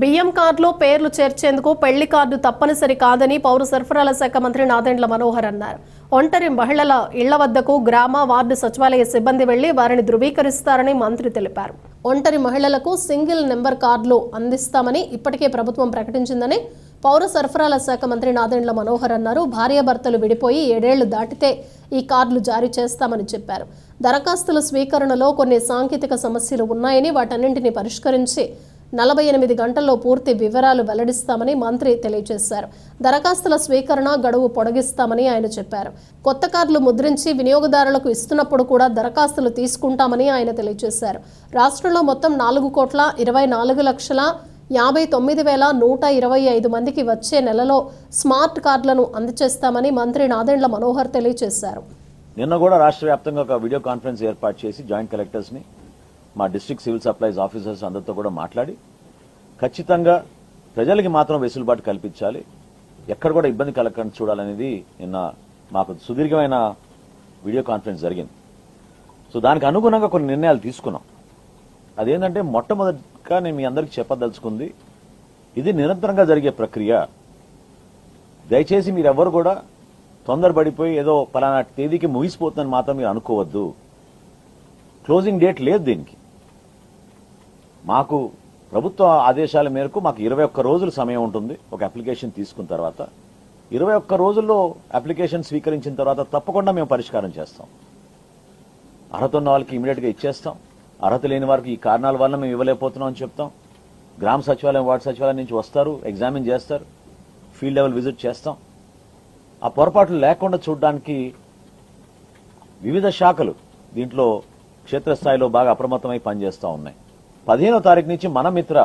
బియ్యం కార్డులో పేర్లు చేర్చేందుకు పెళ్ళి కార్డు తప్పనిసరి కాదని పౌర సరఫరాల శాఖ మంత్రి నాదెండ్ల మనోహర్ అన్నారు. ఒంటరి మహిళల ఇళ్ళ వద్దకు గ్రామ వార్డు సచివాలయ సిబ్బంది వెళ్ళి వారిని ధృవీకరిస్తారని మంత్రి తెలిపారు. ఒంటరి మహిళలకు సింగిల్ నెంబర్ కార్డులు అందిస్తామని ఇప్పటికే ప్రభుత్వం ప్రకటించిందని పౌర సరఫరాల శాఖ మంత్రి నాదెండ్ల మనోహర్ అన్నారు. భార్యాభర్తలు విడిపోయి ఏడేళ్ళు దాటితే ఈ కార్డులు జారీ చేస్తామని చెప్పారు. దరఖాస్తుల స్వీకరణలో కొన్ని సాంకేతిక సమస్యలు ఉన్నాయని వాటన్నింటినీ పరిష్కరించి నలభై ఎనిమిది గంటల్లో పూర్తి వివరాలు వెల్లడిస్తామని మంత్రి తెలియజేశారు. దరఖాస్తుల స్వీకరణ గడువు పొడిగిస్తామని ఆయన చెప్పారు. కొత్త కార్డులు ముద్రించి వినియోగదారులకు ఇస్తున్నప్పుడు కూడా దరఖాస్తులు తీసుకుంటామని ఆయన తెలియజేశారు. రాష్ట్రంలో మొత్తం నాలుగు కోట్ల ఇరవై నాలుగు లక్షల యాభై తొమ్మిది వేల నూట ఇరవై ఐదు మందికి వచ్చే నెలలో స్మార్ట్ కార్డులను అందజేస్తామని మంత్రి నాదెండ్ల మనోహర్ తెలియజేశారు. నిన్న కూడా రాష్ట్ర వ్యాప్తంగా ఒక వీడియో కాన్ఫరెన్స్ ఏర్పాటు చేసి జాయింట్ కలెక్టర్స్ని మా డిస్టిక్ సివిల్ సప్లైస్ ఆఫీసర్స్ అందరితో కూడా మాట్లాడి ఖచ్చితంగా ప్రజలకి మాత్రం వెసులుబాటు కల్పించాలి. ఎక్కడ కూడా ఇబ్బంది కలగకుండా చూడాలనేది నిన్న మాకు సుదీర్ఘమైన వీడియో కాన్ఫరెన్స్ జరిగింది. సో దానికి అనుగుణంగా కొన్ని నిర్ణయాలు తీసుకున్నాం. అదేంటంటే మొట్టమొదటిగా నేను మీ అందరికి చెప్పదలుచుకుంది ఇది నిరంతరంగా జరిగే ప్రక్రియ. దయచేసి మీరెవ్వరు కూడా తొందరపడిపోయి ఏదో పలానా తేదీకి ముగిసిపోతుందని మాత్రం మీరు అనుకోవద్దు. క్లోజింగ్ డేట్ లేదు దీనికి. మాకు ప్రభుత్వ ఆదేశాల మేరకు మాకు ఇరవై ఒక్క రోజులు సమయం ఉంటుంది ఒక అప్లికేషన్ తీసుకున్న తర్వాత. ఇరవై ఒక్క రోజుల్లో అప్లికేషన్ స్వీకరించిన తర్వాత తప్పకుండా మేము పరిష్కారం చేస్తాం. అర్హత ఉన్న వాళ్ళకి ఇమీడియట్గా ఇచ్చేస్తాం. అర్హత లేని వారికి ఈ కారణాల వల్ల మేము ఇవ్వలేకపోతున్నాం అని చెప్తాం. గ్రామ సచివాలయం వార్డు సచివాలయం నుంచి వస్తారు ఎగ్జామిన్ చేస్తారు ఫీల్డ్ లెవెల్ విజిట్ చేస్తాం. ఆ పొరపాట్లు లేకుండా చూడడానికి వివిధ శాఖలు దీంట్లో క్షేత్రస్థాయిలో బాగా అప్రమత్తమై పనిచేస్తూ ఉన్నాయి. పదిహేనో తారీఖు నుంచి మన మిత్ర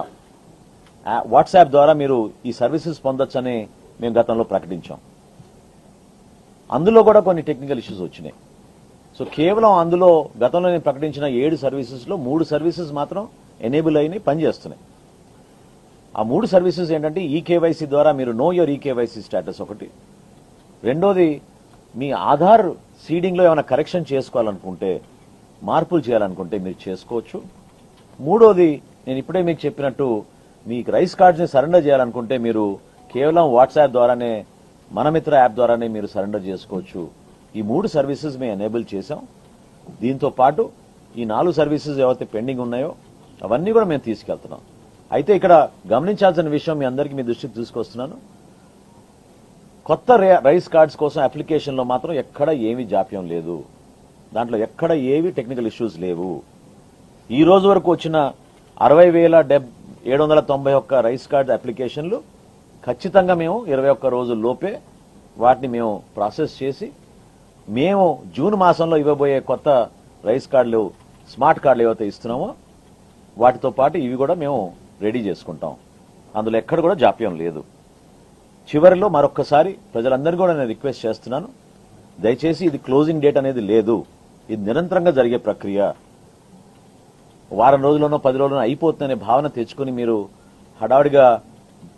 వాట్సాప్ ద్వారా మీరు ఈ సర్వీసెస్ పొందొచ్చని మేము గతంలో ప్రకటించాం. అందులో కూడా కొన్ని టెక్నికల్ ఇష్యూస్ వచ్చినాయి. సో కేవలం అందులో గతంలో నేను ప్రకటించిన ఏడు సర్వీసెస్లో మూడు సర్వీసెస్ మాత్రం ఎనేబుల్ అయినాయి పనిచేస్తున్నాయి. ఆ మూడు సర్వీసెస్ ఏంటంటే ఈ కేవైసీ ద్వారా మీరు know your e KYC status ఒకటి. రెండోది మీ ఆధార్ సీడింగ్లో ఏమైనా కరెక్షన్ చేసుకోవాలనుకుంటే మార్పులు చేయాలనుకుంటే మీరు చేసుకోవచ్చు. మూడోది నేను ఇప్పుడే మీకు చెప్పినట్టు మీకు రైస్ కార్డ్స్ని సరెండర్ చేయాలనుకుంటే మీరు కేవలం వాట్సాప్ ద్వారానే మనమిత్ర యాప్ ద్వారానే మీరు సరెండర్ చేసుకోవచ్చు. ఈ మూడు సర్వీసెస్ మేము ఎనేబుల్ చేశాం. దీంతో పాటు ఈ నాలుగు సర్వీసెస్ ఏవైతే పెండింగ్ ఉన్నాయో అవన్నీ కూడా మేము తీసుకెళ్తున్నాం. అయితే ఇక్కడ గమనించాల్సిన విషయం మీ అందరికీ మీ దృష్టికి తీసుకొస్తున్నాను. కొత్త రే- రైస్ కార్డ్స్ కోసం అప్లికేషన్లో మాత్రం ఎక్కడ ఏమీ జాప్యం లేదు. దాంట్లో ఎక్కడ ఏవి టెక్నికల్ ఇష్యూస్ లేవు. ఈ రోజు వరకు వచ్చిన అరవై వేల డెబ్ ఏడు వందల తొంభై ఒక్క రైస్ కార్డ్ అప్లికేషన్లు ఖచ్చితంగా మేము ఇరవై ఒక్క రోజుల లోపే వాటిని మేము ప్రాసెస్ చేసి మేము జూన్ మాసంలో ఇవ్వబోయే కొత్త రైస్ కార్డులు స్మార్ట్ కార్డులు ఏవైతే ఇస్తున్నామో వాటితో పాటు ఇవి కూడా మేము రెడీ చేసుకుంటాం. అందులో ఎక్కడ కూడా జాప్యం లేదు. చివరిలో మరొక్కసారి ప్రజలందరినీ కూడా నేను రిక్వెస్ట్ చేస్తున్నాను దయచేసి ఇది క్లోజింగ్ డేట్ అనేది లేదు. ఇది నిరంతరంగా జరిగే ప్రక్రియ. వారం రోజుల్లోనో పది రోజుల్లోనో అయిపోతుందనే భావన తెచ్చుకుని మీరు హడావుడిగా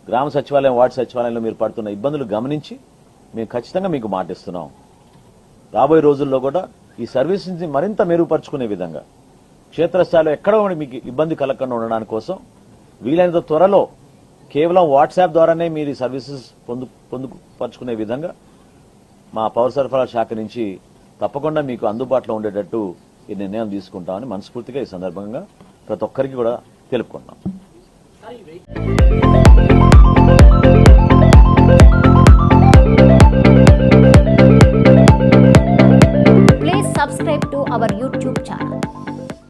గ్రామ సచివాలయం వార్డు సచివాలయంలో మీరు పడుతున్న ఇబ్బందులు గమనించి మేము ఖచ్చితంగా మీకు మాటిస్తున్నాం. రాబోయే రోజుల్లో కూడా ఈ సర్వీసెస్ని మరింత మెరుగుపరుచుకునే విధంగా క్షేత్రస్థాయిలో ఎక్కడ మీకు ఇబ్బంది కలగకుండా ఉండడానికి కోసం వీలైనంత త్వరలో కేవలం వాట్సాప్ ద్వారానే మీరు ఈ సర్వీసెస్ పొందు పొందుపరుచుకునే విధంగా మా పౌర సరఫరా శాఖ నుంచి తప్పకుండా మీకు అందుబాటులో ఉండేటట్టు ఈ నిర్ణయం తీసుకుంటామని మనస్ఫూర్తిగా ఈ సందర్భంగా ప్రతి ఒక్కరికి కూడా తెలుపుకుంటున్నాం.